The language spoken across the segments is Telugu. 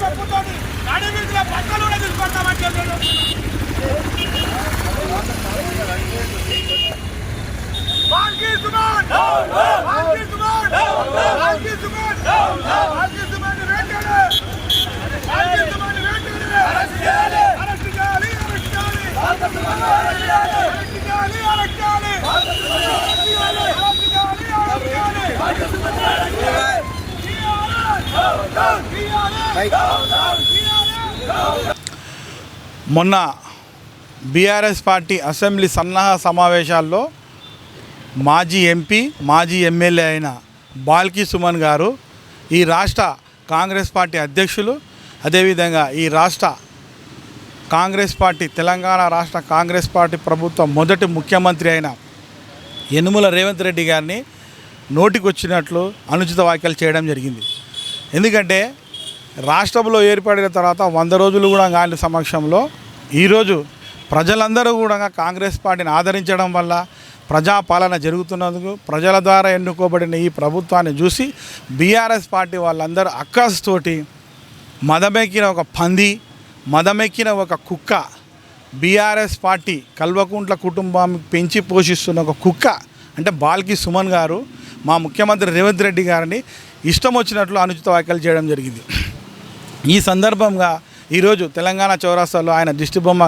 చెప్పుతోటి నడి వీధిలో బట్టలు కూడా తీసుకొస్తామని చెప్పాడు బాల్కీ సుమన్ బాల్కీ సుమన్ బాల్కీ సుమన్ బాల్కీ సుమన్ వెంటనే బాల్కీ సుమన్ వెంటనే అరెస్ట్ చేయాలి అరెస్ట్ చేయాలి అరెస్ట్ చేయాలి బాల్కీ సుమన్ అరెస్ట్ చేయాలి అరెస్ట్ చేయాలి అరెస్ట్ చేయాలి బాల్కీ సుమన్ అరెస్ట్ చేయాలి అరెస్ట్ చేయాలి అరెస్ట్ చేయాలి బాల్కీ సుమన్ అరెస్ట్ చేయాలి మొన్న బీఆర్ఎస్ పార్టీ అసెంబ్లీ సన్నాహ సమావేశాల్లో మాజీ ఎంపీ మాజీ ఎమ్మెల్యే అయిన బాల్కి సుమన్ గారు ఈ రాష్ట్ర కాంగ్రెస్ పార్టీ అధ్యక్షులు అదేవిధంగా ఈ రాష్ట్ర కాంగ్రెస్ పార్టీ తెలంగాణ రాష్ట్ర కాంగ్రెస్ పార్టీ ప్రభుత్వం మొదటి ముఖ్యమంత్రి అయిన యనుమల రేవంత్ రెడ్డి గారిని నోటికొచ్చినట్లు అనుచిత వ్యాఖ్యలు చేయడం జరిగింది. ఎందుకంటే రాష్ట్రంలో ఏర్పడిన తర్వాత వంద రోజులు కూడా గాలి సమక్షంలో ఈరోజు ప్రజలందరూ కూడా కాంగ్రెస్ పార్టీని ఆదరించడం వల్ల ప్రజాపాలన జరుగుతున్నందుకు ప్రజల ద్వారా ఎన్నుకోబడిన ఈ ప్రభుత్వాన్ని చూసి బీఆర్ఎస్ పార్టీ వాళ్ళందరూ అక్కస్తోటి మదమెక్కిన ఒక పంది మదమెక్కిన ఒక కుక్క బీఆర్ఎస్ పార్టీ కల్వకుంట్ల కుటుంబం పెంచి పోషిస్తున్న ఒక కుక్క అంటే బాల్కి సుమన్ గారు మా ముఖ్యమంత్రి రేవంత్ రెడ్డి గారిని ఇష్టం వచ్చినట్లు అనుచిత వ్యాఖ్యలు చేయడం జరిగింది. ఈ సందర్భంగా ఈరోజు తెలంగాణ చౌరాస్తాలో ఆయన దిష్టిబొమ్మ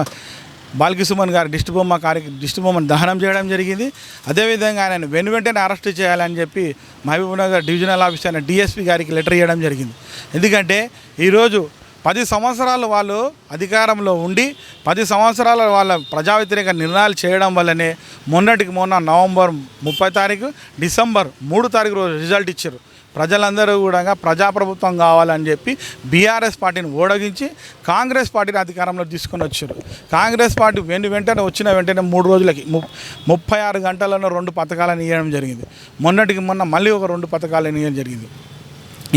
బాలకిసుమన్ గారి దిష్టిబొమ్మ కార్య దిష్టిబొమ్మను దహనం చేయడం జరిగింది. అదేవిధంగా ఆయన వెను వెంటనే అరెస్ట్ చేయాలని చెప్పి మహబూబ్నగర్ డివిజనల్ ఆఫీస్ అయిన డిఎస్పీ గారికి లెటర్ ఇవ్వడం జరిగింది. ఎందుకంటే ఈరోజు పది సంవత్సరాలు వాళ్ళు అధికారంలో ఉండి పది సంవత్సరాల వాళ్ళ ప్రజా వ్యతిరేక నిర్ణయాలు చేయడం వల్లనే మొన్నటికి మొన్న నవంబర్ ముప్పై తారీఖు డిసెంబర్ మూడు తారీఖు రోజు రిజల్ట్ ఇచ్చారు. ప్రజలందరూ కూడా ప్రజాప్రభుత్వం కావాలని చెప్పి బీఆర్ఎస్ పార్టీని ఓడగించి కాంగ్రెస్ పార్టీని అధికారంలో తీసుకొని వచ్చారు. కాంగ్రెస్ పార్టీ వెను వెంటనే వచ్చిన వెంటనే మూడు రోజులకి ముప్పై ఆరు గంటలలో రెండు పథకాలను ఇవ్వడం జరిగింది. మొన్నటికి మొన్న మళ్ళీ ఒక రెండు పథకాలను ఇవ్వడం జరిగింది.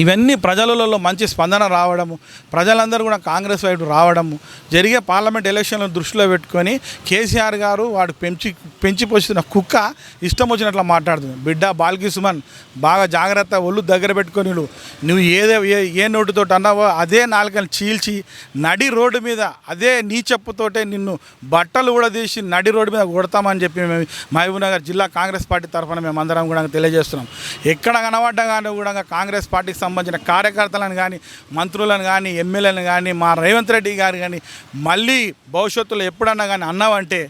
ఇవన్నీ ప్రజలలో మంచి స్పందన రావడము ప్రజలందరూ కూడా కాంగ్రెస్ వైపు రావడము జరిగే పార్లమెంట్ ఎలక్షన్లను దృష్టిలో పెట్టుకొని కేసీఆర్ గారు వాడు పెంచి పెంచి పోసిన కుక్క ఇష్టం వచ్చినట్లు మాట్లాడుతుంది. బిడ్డ బాల్కి సుమన్ బాగా జాగ్రత్త ఒళ్ళు దగ్గర పెట్టుకొని నువ్వు ఏదే ఏ ఏ నోటితో అన్నావో అదే నాలుకని చీల్చి నడి రోడ్డు మీద అదే నీ చెప్పుతోటే నిన్ను బట్టలు కూడా తీసి నడి రోడ్డు మీద కొడతామని చెప్పి మేము మహబూబ్నగర్ జిల్లా కాంగ్రెస్ పార్టీ తరఫున మేము అందరం కూడా తెలియజేస్తున్నాం. ఎక్కడ కనబడ్డా కానీ కూడా కాంగ్రెస్ పార్టీకి సంబంధించిన కార్యకర్తలను కానీ మంత్రులను కానీ ఎమ్మెల్యేలను కానీ మా రేవంత్ రెడ్డి గారు కానీ మళ్ళీ భవిష్యత్తులో ఎప్పుడన్నా కానీ అన్నావంటే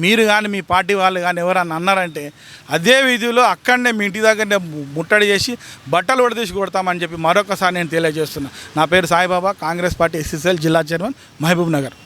మీరు కానీ మీ పార్టీ వాళ్ళు కానీ ఎవరన్నా అన్నారంటే అదే వీధిలో అక్కడనే మీ ఇంటి దగ్గరనే ముట్టడి చేసి బట్టలు ఉడదీసి కొడతామని చెప్పి మరొకసారి నేను తెలియజేస్తున్నా. నా పేరు సాయిబాబా కాంగ్రెస్ పార్టీ ఎస్ఎస్ఎల్ జిల్లా చైర్మన్ మహబూబ్ నగర్.